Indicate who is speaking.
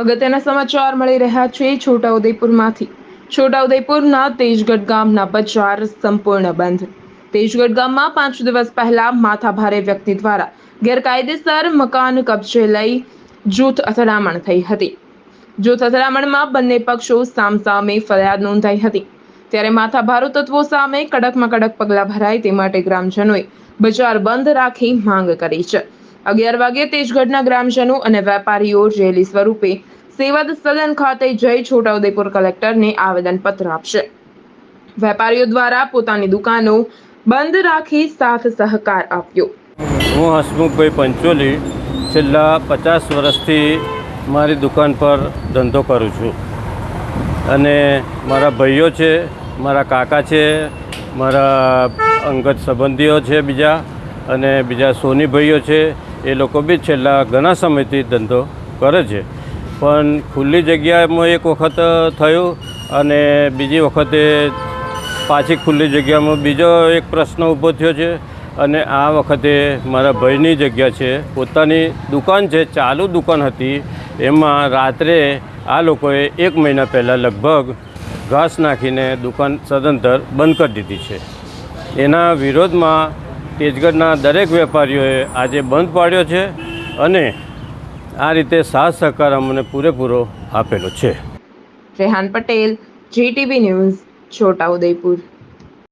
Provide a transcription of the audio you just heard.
Speaker 1: અગત્યના સમાચાર મળી રહ્યા છે છોટાઉદેપુરમાંથી. છોટાઉદેપુરના તેજગઢ ગામના બજાર સંપૂર્ણ બંધ. તેજગઢ ગામમાં પાંચ દિવસ પહેલા માથાભારે વ્યક્તિ દ્વારા ગેરકાયદેસર મકાન કબજે લઈ જૂથ અથડામણ થઈ હતી. જૂથ અથડામણમાં બંને પક્ષો સામસામે ફરિયાદ નોંધાઈ હતી. ત્યારે માથાભારો તત્વો સામે કડકમાં કડક પગલાં ભરાય તે માટે ગ્રામજનોએ બજાર બંધ રાખી માંગ કરી છે. અગિયાર વાગે તેજગઢના ગ્રામજનો અને વેપારીઓ રેલી સ્વરૂપે સેવાદ સદન ખાતે જઈ છોટાઉદેપુર કલેક્ટરને આવેદનપત્ર આપશે. વેપારીઓ દ્વારા પોતાની દુકાનો બંધ રાખી સાથ સહકાર આપ્યો.
Speaker 2: હું હસમુખભાઈ પંચોલી છેલ્લા પચાસ વર્ષથી મારી દુકાન પર ધંધો કરું છું. અને મારા ભાઈઓ છે, મારા કાકા છે, મારા અંગત સંબંધીઓ છે બીજા અને બીજા સોની ભાઈઓ છે. એ લોકો બી છેલ્લા ઘણા સમયથી ધંધો કરે છે. પણ ખુલ્લી જગ્યામાં એક વખત થયું અને બીજી વખતે પાછી ખુલ્લી જગ્યામાં બીજો એક પ્રશ્ન ઊભો થયો છે અને આ વખતે મારા ભાઈની જગ્યા છે, પોતાની દુકાન છે, ચાલુ દુકાન હતી. એમાં રાત્રે આ લોકોએ એક મહિના પહેલાં લગભગ ઘાસ નાખીને દુકાન સદંતર બંધ કરી દીધી છે. એના વિરોધમાં તેજગઢના દરેક વેપારીઓએ આજે બંધ પાડ્યો છે અને આ રીતે સાથ સહકાર અમને પૂરેપૂરો આપેલો છે.
Speaker 1: Rehan Patel, GTV news Chhotaudepur